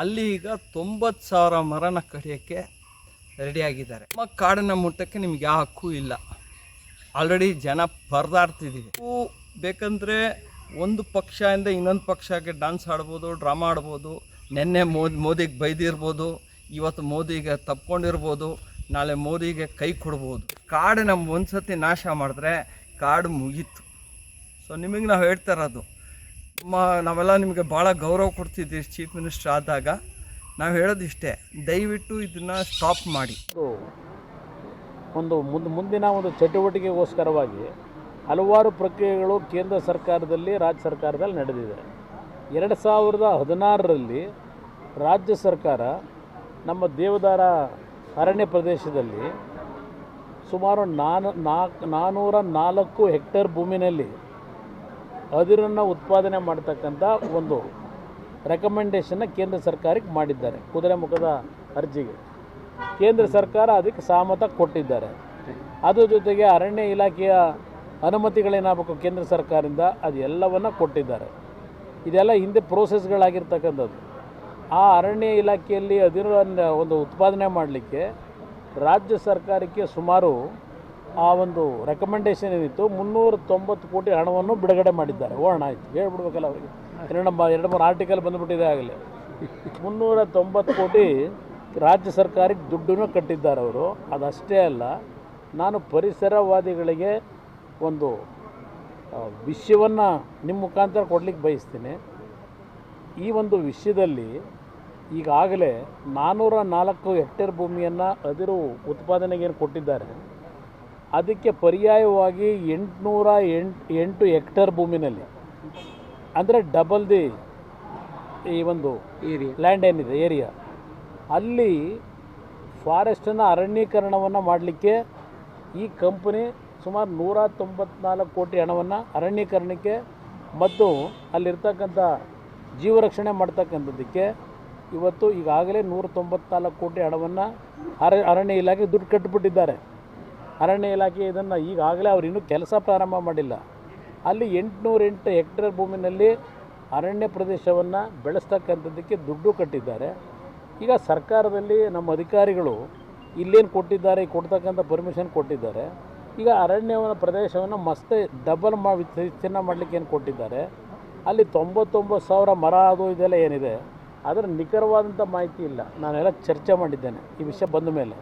ಅಲ್ಲಿ ಈಗ ತೊಂಬತ್ತು ಸಾವಿರ ಮರನ ಕಡಿಯೋಕ್ಕೆ ರೆಡಿಯಾಗಿದ್ದಾರೆ ನಮ್ಮ ಕಾಡನ್ನು ಮುಟ್ಟಕ್ಕೆ ನಿಮ್ಗೆ ಯಾವ ಹಕ್ಕು ಇಲ್ಲ. ಆಲ್ರೆಡಿ ಜನ ಪರದಾಡ್ತಿದ್ದೀವಿ ಹೂ ಬೇಕಂದರೆ ಒಂದು ಪಕ್ಷದಿಂದ ಇನ್ನೊಂದು ಪಕ್ಷಕ್ಕೆ ಡಾನ್ಸ್ ಆಡ್ಬೋದು ಡ್ರಾಮಾ ಆಡ್ಬೋದು, ನಿನ್ನೆ ಮೋದಿ, ಮೋದಿಗೆ ಬೈದಿರ್ಬೋದು, ಇವತ್ತು ಮೋದಿಗೆ ತಪ್ಕೊಂಡಿರ್ಬೋದು, ನಾಳೆ ಮೋದಿಗೆ ಕೈ ಕೊಡ್ಬೋದು. ಕಾಡು ನಮ್ಮ ಒಂದು ಸತಿ ನಾಶ ಮಾಡಿದ್ರೆ ಕಾಡು ಮುಗೀತು. ಸೊ ನಿಮಗೆ ನಾವು ಹೇಳ್ತಾ ಇರೋದು ನಮ್ಮ ನಾವೆಲ್ಲ ನಿಮಗೆ ಭಾಳ ಗೌರವ ಕೊಡ್ತಿದ್ದೀವಿ ಚೀಫ್ ಮಿನಿಸ್ಟರ್ ಆದಾಗ. ನಾವು ಹೇಳೋದಿಷ್ಟೇ ದಯವಿಟ್ಟು ಇದನ್ನು ಸ್ಟಾಪ್ ಮಾಡಿ. ಒಂದು ಮುಂದೆ, ಮುಂದಿನ ಒಂದು ಚಟುವಟಿಕೆಗೋಸ್ಕರವಾಗಿ ಹಲವಾರು ಪ್ರಕ್ರಿಯೆಗಳು ಕೇಂದ್ರ ಸರ್ಕಾರದಲ್ಲಿ, ರಾಜ್ಯ ಸರ್ಕಾರದಲ್ಲಿ ನಡೆದಿದೆ. ಎರಡು ಸಾವಿರದ ಹದಿನಾರರಲ್ಲಿ ರಾಜ್ಯ ಸರ್ಕಾರ ನಮ್ಮ ದೇವದಾರ ಅರಣ್ಯ ಪ್ರದೇಶದಲ್ಲಿ ಸುಮಾರು ನಾನು ನಾಲ್ಕು ನಾನ್ನೂರ ನಾಲ್ಕು ಹೆಕ್ಟೇರ್ ಭೂಮಿನಲ್ಲಿ ಅದಿರನ್ನು ಉತ್ಪಾದನೆ ಮಾಡ್ತಕ್ಕಂಥ ಒಂದು ರೆಕಮೆಂಡೇಷನ್ನ ಕೇಂದ್ರ ಸರ್ಕಾರಕ್ಕೆ ಮಾಡಿದ್ದಾರೆ ಕುದುರೆಮುಖದ ಅರ್ಜಿಗೆ. ಕೇಂದ್ರ ಸರ್ಕಾರ ಅದಕ್ಕೆ ಸಹಮತ ಕೊಟ್ಟಿದ್ದಾರೆ. ಅದ್ರ ಜೊತೆಗೆ ಅರಣ್ಯ ಇಲಾಖೆಯ ಅನುಮತಿಗಳೇನಾಗಬೇಕು ಕೇಂದ್ರ ಸರ್ಕಾರದಿಂದ, ಅದು ಎಲ್ಲವನ್ನು ಕೊಟ್ಟಿದ್ದಾರೆ. ಇದೆಲ್ಲ ಹಿಂದೆ ಪ್ರೋಸೆಸ್ಗಳಾಗಿರ್ತಕ್ಕಂಥದ್ದು ಆ ಅರಣ್ಯ ಇಲಾಖೆಯಲ್ಲಿ ಅದಿರೋ ಒಂದು ಉತ್ಪಾದನೆ ಮಾಡಲಿಕ್ಕೆ ರಾಜ್ಯ ಸರ್ಕಾರಕ್ಕೆ ಸುಮಾರು ಆ ಒಂದು ರೆಕಮೆಂಡೇಷನ್ ಏನಿತ್ತು? ಮುನ್ನೂರ ತೊಂಬತ್ತು ಕೋಟಿ ಹಣವನ್ನು ಬಿಡುಗಡೆ ಮಾಡಿದ್ದಾರೆ. ಓ ಹಣ ಆಯಿತು. ಹೇಳ್ಬಿಡ್ಬೇಕಲ್ಲ ಅವರಿಗೆ. ಎರಡು ಎರಡು ಮೂರು ಆರ್ಟಿಕಲ್ ಬಂದುಬಿಟ್ಟಿದೆ ಆಗಲೇ. ಮುನ್ನೂರ ತೊಂಬತ್ತು ಕೋಟಿ ರಾಜ್ಯ ಸರ್ಕಾರಕ್ಕೆ ದುಡ್ಡನ್ನು ಕಟ್ಟಿದ್ದಾರೆ ಅವರು. ಅದಷ್ಟೇ ಅಲ್ಲ, ನಾನು ಪರಿಸರವಾದಿಗಳಿಗೆ ಒಂದು ವಿಷಯವನ್ನು ನಿಮ್ಮ ಮುಖಾಂತರ ಕೊಡಲಿಕ್ಕೆ ಬಯಸ್ತೀನಿ. ಈ ಒಂದು ವಿಷಯದಲ್ಲಿ ಈಗಾಗಲೇ ನಾನ್ನೂರ ನಾಲ್ಕು ಹೆಕ್ಟೇರ್ ಭೂಮಿಯನ್ನು ಅದಿರು ಉತ್ಪಾದನೆಗೆ ಕೊಟ್ಟಿದ್ದಾರೆ. ಅದಕ್ಕೆ ಪರ್ಯಾಯವಾಗಿ ಎಂಟುನೂರ ಎಂಟು ಎಂಟು ಹೆಕ್ಟರ್ ಭೂಮಿನಲ್ಲಿ. ಅಂದರೆ ಡಬಲ್ ದಿ ಈ ಒಂದು ಲ್ಯಾಂಡ್ ಏನಿದೆ ಏರಿಯಾ ಅಲ್ಲಿ ಫಾರೆಸ್ಟನ್ನು ಅರಣ್ಯೀಕರಣವನ್ನು ಮಾಡಲಿಕ್ಕೆ ಈ ಕಂಪನಿ ಸುಮಾರು ನೂರ ತೊಂಬತ್ನಾಲ್ಕು ಕೋಟಿ ಹಣವನ್ನು ಅರಣ್ಯೀಕರಣಕ್ಕೆ ಮತ್ತು ಅಲ್ಲಿರ್ತಕ್ಕಂಥ ಜೀವರಕ್ಷಣೆ ಮಾಡ್ತಕ್ಕಂಥದ್ದಕ್ಕೆ ಇವತ್ತು ಈಗಾಗಲೇ ನೂರ ತೊಂಬತ್ನಾಲ್ಕು ಕೋಟಿ ಹಣವನ್ನು ಅರ ಅರಣ್ಯ ಇಲಾಖೆ ದುಡ್ಡು ಕಟ್ಟಿಬಿಟ್ಟಿದ್ದಾರೆ. ಅರಣ್ಯ ಇಲಾಖೆ ಇದನ್ನು ಈಗಾಗಲೇ ಅವರು ಇನ್ನೂ ಕೆಲಸ ಪ್ರಾರಂಭ ಮಾಡಿಲ್ಲ. ಅಲ್ಲಿ ಎಂಟುನೂರೆಂಟು ಹೆಕ್ಟೇರ್ ಭೂಮಿನಲ್ಲಿ ಅರಣ್ಯ ಪ್ರದೇಶವನ್ನು ಬೆಳೆಸ್ತಕ್ಕಂಥದ್ದಕ್ಕೆ ದುಡ್ಡು ಕಟ್ಟಿದ್ದಾರೆ. ಈಗ ಸರ್ಕಾರದಲ್ಲಿ ನಮ್ಮ ಅಧಿಕಾರಿಗಳು ಇಲ್ಲೇನು ಕೊಟ್ಟಿದ್ದಾರೆ, ಕೊಡ್ತಕ್ಕಂಥ ಪರ್ಮಿಷನ್ ಕೊಟ್ಟಿದ್ದಾರೆ. ಈಗ ಅರಣ್ಯವನ್ನ, ಪ್ರದೇಶವನ್ನು ಮಸ್ತೆ ಡಬಲ್ ಮಾ ವಿಸ್ತೀರ್ಣ ಮಾಡಲಿಕ್ಕೆ ಏನು ಕೊಟ್ಟಿದ್ದಾರೆ? ಅಲ್ಲಿ ತೊಂಬತ್ತೊಂಬತ್ತು ಸಾವಿರ ಮರ ಅದು ಇದೆಲ್ಲ ಏನಿದೆ? ಅದರ ನಿಖರವಾದಂಥ ಮಾಹಿತಿ ಇಲ್ಲ. ನಾನೆಲ್ಲ ಚರ್ಚೆ ಮಾಡಿದ್ದೇನೆ ಈ ವಿಷಯ ಬಂದ ಮೇಲೆ.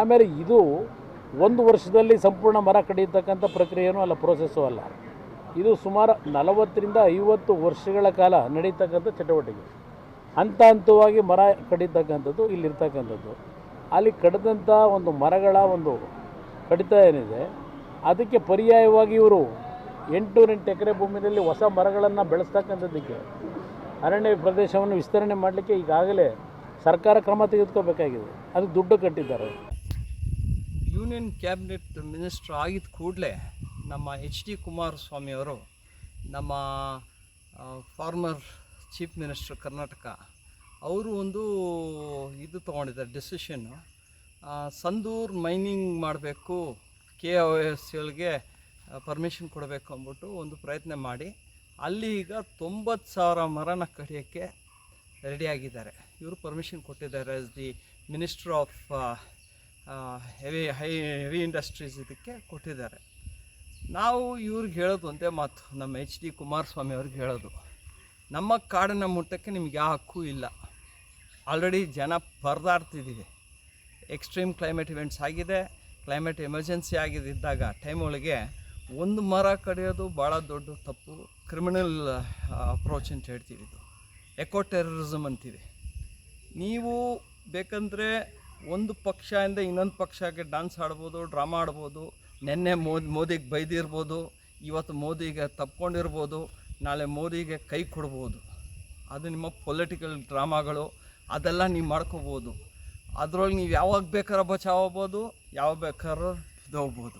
ಆಮೇಲೆ ಇದು ಒಂದು ವರ್ಷದಲ್ಲಿ ಸಂಪೂರ್ಣ ಮರ ಕಡಿಯತಕ್ಕಂಥ ಪ್ರಕ್ರಿಯೆಯೂ ಅಲ್ಲ ಪ್ರೋಸೆಸ್ಸು ಅಲ್ಲ. ಇದು ಸುಮಾರು ನಲವತ್ತರಿಂದ ಐವತ್ತು ವರ್ಷಗಳ ಕಾಲ ನಡೀತಕ್ಕಂಥ ಚಟುವಟಿಕೆ. ಹಂತ ಹಂತವಾಗಿ ಮರ ಕಡಿತಕ್ಕಂಥದ್ದು, ಇಲ್ಲಿರ್ತಕ್ಕಂಥದ್ದು. ಅಲ್ಲಿ ಕಡಿದಂಥ ಒಂದು ಮರಗಳ ಒಂದು ಕಡಿತ ಏನಿದೆ, ಅದಕ್ಕೆ ಪರ್ಯಾಯವಾಗಿ ಇವರು ಎಂಟುನೂರೆಂಟು ಎಕರೆ ಭೂಮಿಯಲ್ಲಿ ಹೊಸ ಮರಗಳನ್ನು ಬೆಳೆಸ್ತಕ್ಕಂಥದ್ದಕ್ಕೆ ಅರಣ್ಯ ಪ್ರದೇಶವನ್ನು ವಿಸ್ತರಣೆ ಮಾಡಲಿಕ್ಕೆ ಈಗಾಗಲೇ ಸರ್ಕಾರ ಕ್ರಮ ತೆಗೆದುಕೋಬೇಕಾಗಿದೆ. ಅದು ದುಡ್ಡು ಕಟ್ಟಿದ್ದಾರೆ. ಯೂನಿಯನ್ ಕ್ಯಾಬಿನೆಟ್ ಮಿನಿಸ್ಟ್ರ್ ಆಗಿದ ಕೂಡಲೇ ನಮ್ಮ ಎಚ್ ಡಿ ಕುಮಾರಸ್ವಾಮಿ ಅವರು ನಮ್ಮ ಫಾರ್ಮರ್ ಚೀಫ್ ಮಿನಿಸ್ಟರ್ ಕರ್ನಾಟಕ, ಅವರು ಒಂದು ಇದು ತೊಗೊಂಡಿದ್ದಾರೆ ಡಿಸಿಷನ್ನು ಸಂದೂರ್ ಮೈನಿಂಗ್ ಮಾಡಬೇಕು, ಕೆ ಒ ಎಸ್ ಎಲ್ಗೆ ಪರ್ಮಿಷನ್ ಕೊಡಬೇಕು ಅಂದ್ಬಿಟ್ಟು ಒಂದು ಪ್ರಯತ್ನ ಮಾಡಿ, ಅಲ್ಲಿ ಈಗ ತೊಂಬತ್ತು ಸಾವಿರ ಮರನ ಕಡಿಯೋಕ್ಕೆ ರೆಡಿಯಾಗಿದ್ದಾರೆ ಇವರು ಪರ್ಮಿಷನ್ ಕೊಟ್ಟಿದ್ದಾರೆ as the minister of heavy high heavy industries ಇದಕ್ಕೆ ಕೊಟ್ಟಿದ್ದಾರೆ. ನಾವು ಇವ್ರಿಗೆ ಹೇಳೋದು ಒಂದೇ ಮಾತು, ನಮ್ಮ ಎಚ್ ಡಿ ಕುಮಾರಸ್ವಾಮಿ ಅವ್ರಿಗೆ ಹೇಳೋದು. ನಮ್ಮ ಕಾಡನ್ನು ಮುಟ್ಟಕ್ಕೆ ನಿಮ್ಗೆ ಯಾವ ಹಕ್ಕು ಇಲ್ಲ. ಆಲ್ರೆಡಿ ಜನ ಪರದಾಡ್ತಿದ್ದೀವಿ ಎಕ್ಸ್ಟ್ರೀಮ್ ಕ್ಲೈಮೇಟ್ ಇವೆಂಟ್ಸ್ ಆಗಿದೆ. ಕ್ಲೈಮೇಟ್ ಎಮರ್ಜೆನ್ಸಿ ಆಗಿದೆ ಇದ್ದಾಗ ಟೈಮ್ ಒಳಗೆ ಒಂದು ಮರ ಕಡಿಯೋದು ಭಾಳ ದೊಡ್ಡ ತಪ್ಪು. ಕ್ರಿಮಿನಲ್ ಅಪ್ರೋಚ್ ಅಂತ ಹೇಳ್ತೀವಿ ಇದು. ಎಕೋ ಟೆರರಿಸಮ್ ಅಂತೀವಿ. ನೀವು ಬೇಕಂದರೆ ಒಂದು ಪಕ್ಷದಿಂದ ಇನ್ನೊಂದು ಪಕ್ಷಕ್ಕೆ ಡಾನ್ಸ್ ಆಡ್ಬೋದು ಡ್ರಾಮಾ ಆಡ್ಬೋದು, ನಿನ್ನೆ ಮೋದಿ ಮೋದಿಗೆ ಬೈದಿರ್ಬೋದು, ಇವತ್ತು ಮೋದಿಗೆ ತಪ್ಕೊಂಡಿರ್ಬೋದು, ನಾಳೆ ಮೋದಿಗೆ ಕೈ ಕೊಡ್ಬೋದು. ಅದು ನಿಮ್ಮ ಪೊಲಿಟಿಕಲ್ ಡ್ರಾಮಾಗಳು ಅದೆಲ್ಲ ನೀವು ಮಾಡ್ಕೋಬೋದು. ಅದರೊಳಗೆ ನೀವು ಯಾವಾಗ ಬೇಕಾದ್ರೆ ಬಚಾವಬೋದು ಯಾವಾಗ ಬೇಕಾದ್ರೂ ಇದೋಗ್ಬೋದು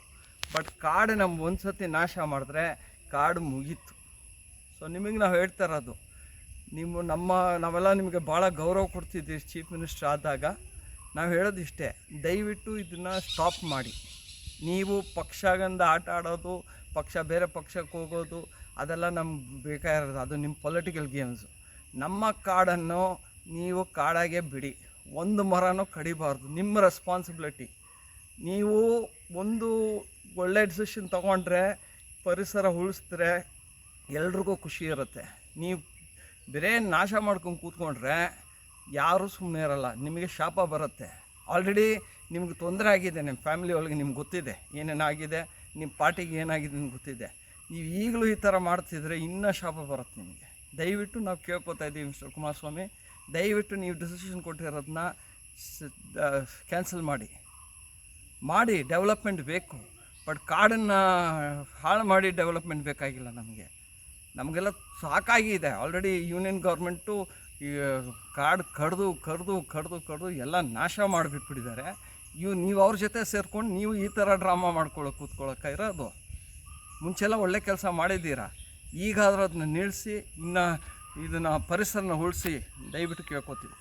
ಬಟ್ ಕಾಡು ನಮ್ಗೆ ಒಂದು ಸತಿ ನಾಶ ಮಾಡಿದ್ರೆ ಕಾಡು ಮುಗೀತು. ಸೊ ನಿಮಗೆ ನಾವು ಹೇಳ್ತಾ ಇರೋದು, ನಿಮ್ಮ ನಮ್ಮ, ನಾವೆಲ್ಲ ನಿಮಗೆ ಭಾಳ ಗೌರವ ಕೊಡ್ತಿದ್ದೀವಿ ಚೀಫ್ ಮಿನಿಸ್ಟರ್ ಆದಾಗ. ನಾವು ಹೇಳೋದಿಷ್ಟೇ, ದಯವಿಟ್ಟು ಇದನ್ನು ಸ್ಟಾಪ್ ಮಾಡಿ. ನೀವು ಪಕ್ಷಗಂದ ಆಟ ಆಡೋದು, ಪಕ್ಷ ಬೇರೆ ಪಕ್ಷಕ್ಕೆ ಹೋಗೋದು, ಅದೆಲ್ಲ ನಮ್ಗೆ ಬೇಕಾಗಿರೋದು. ಅದು ನಿಮ್ಮ ಪೊಲಿಟಿಕಲ್ ಗೇಮ್ಸು ನಮ್ಮ ಕಾಡನ್ನು ನೀವು ಕಾಡಾಗೆ ಬಿಡಿ. ಒಂದು ಮರನೂ ಕಡಿಬಾರ್ದು. ನಿಮ್ಮ ರೆಸ್ಪಾನ್ಸಿಬಿಲಿಟಿ ನೀವು ಒಂದು ಒಳ್ಳೆ ಡಿಸಿಷನ್ ತೊಗೊಂಡ್ರೆ, ಪರಿಸರ ಉಳಿಸಿದ್ರೆ ಎಲ್ರಿಗೂ ಖುಷಿ ಇರುತ್ತೆ. ನೀವು ಬೇರೆ ನಾಶ ಮಾಡ್ಕೊಂಡು ಕೂತ್ಕೊಂಡ್ರೆ ಯಾರೂ ಸುಮ್ಮನೆ ಇರಲ್ಲ, ನಿಮಗೆ ಶಾಪ ಬರುತ್ತೆ. ಆಲ್ರೆಡಿ ನಿಮ್ಗೆ ತೊಂದರೆ ಆಗಿದೆ ನಿಮ್ಮ ಫ್ಯಾಮಿಲಿ ಒಳಗೆ ನಿಮ್ಗೆ ಗೊತ್ತಿದೆ ಏನೇನಾಗಿದೆ ನಿಮ್ಮ ಪಾರ್ಟಿಗೆ ಏನಾಗಿದೆ ಅಂತ ಗೊತ್ತಿದೆ. ನೀವು ಈಗಲೂ ಈ ಥರ ಮಾಡ್ತಿದ್ರೆ ಇನ್ನೂ ಶಾಪ ಬರುತ್ತೆ ನಿಮಗೆ. ದಯವಿಟ್ಟು ನಾವು ಕೇಳ್ಕೊತಾ ಇದ್ದೀವಿ ಮಿಸ್ಟರ್ ಕುಮಾರಸ್ವಾಮಿ. ದಯವಿಟ್ಟು ನೀವು ಡಿಸಿಷನ್ ಕೊಟ್ಟಿರೋದನ್ನ ಕ್ಯಾನ್ಸಲ್ ಮಾಡಿ. ಮಾಡಿ ಡೆವಲಪ್ಮೆಂಟ್ ಬೇಕು. ಬಟ್ ಕಾಡನ್ನು ಹಾಳು ಮಾಡಿ ಡೆವಲಪ್ಮೆಂಟ್ ಬೇಕಾಗಿಲ್ಲ ನಮಗೆ. ನಮಗೆಲ್ಲ ಸಾಕಾಗಿದೆ. ಆಲ್ರೆಡಿ ಯೂನಿಯನ್ ಗೌರ್ಮೆಂಟು ಈ ಕಾಡು ಕಡ್ದು ಕಡ್ದು ಕಡ್ದು ಕಡ್ದು ಎಲ್ಲ ನಾಶ ಮಾಡಿಬಿಟ್ಬಿಟ್ಟಿದ್ದಾರೆ. ಇವು ನೀವು ಅವ್ರ ಜೊತೆ ಸೇರ್ಕೊಂಡು ನೀವು ಈ ಥರ ಡ್ರಾಮಾ ಮಾಡ್ಕೊಳ್ಳೋ ಕೂತ್ಕೊಳ್ಳೋಕೆ ಇರೋದು. ಮುಂಚೆಲ್ಲ ಒಳ್ಳೆ ಕೆಲಸ ಮಾಡಿದ್ದೀರಾ? ಈಗಾದರೂ ಅದನ್ನ ನಿಲ್ಲಿಸಿ ಇನ್ನು ಇದನ್ನು ಪರಿಸರನ ಉಳಿಸಿ, ದಯವಿಟ್ಟು ಕೇಳ್ಕೊತೀವಿ.